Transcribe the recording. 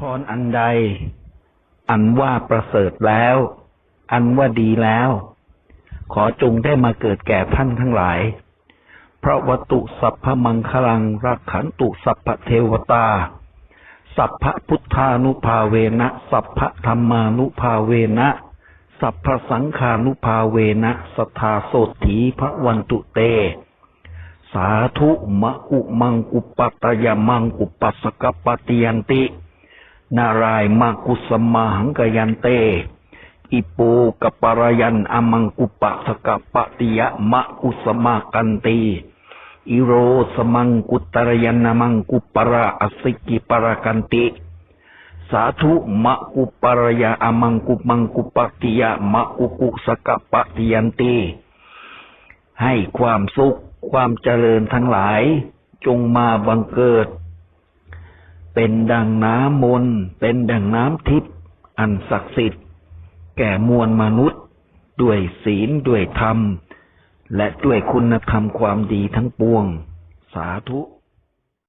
พรอันใด อันว่าประเสริฐแล้ว อันว่าดีแล้ว ขอจงได้มาเกิดแก่ท่านทั้งหลาย พระวัตุสัพพมังคลังรักขันตุสัพพเทวตา สัพพพุทธานุภาเวนะ สัพพธรรมานุภาเวนะ สัพพสังฆานุภาเวนะสัทธาโสถีพระวันตุเต สาธุมะอุมังกุปตยมังกุปัสสกปฏิยันติ นารายมากุสมาหังกยันเต อิปูกปรยันอมังกุปะสกปะติยะมะกุสมากันตีอิโรสมังกุตรยันนมังกุประอสิกิปรกันติ สาธุมะกุปรยาอมังกุมังกุปติยะมะกุกุสกปะติยันตีให้ความสุขความเจริญทั้งหลาย จงมาบังเกิด เป็นดังน้ำมนต์เป็นดังน้ำทิพย์อันศักดิ์สิทธิ์ แก่มวลมนุษย์ ด้วยศีลด้วยธรรม และด้วยคุณธรรมความดีทั้งปวง สาธุ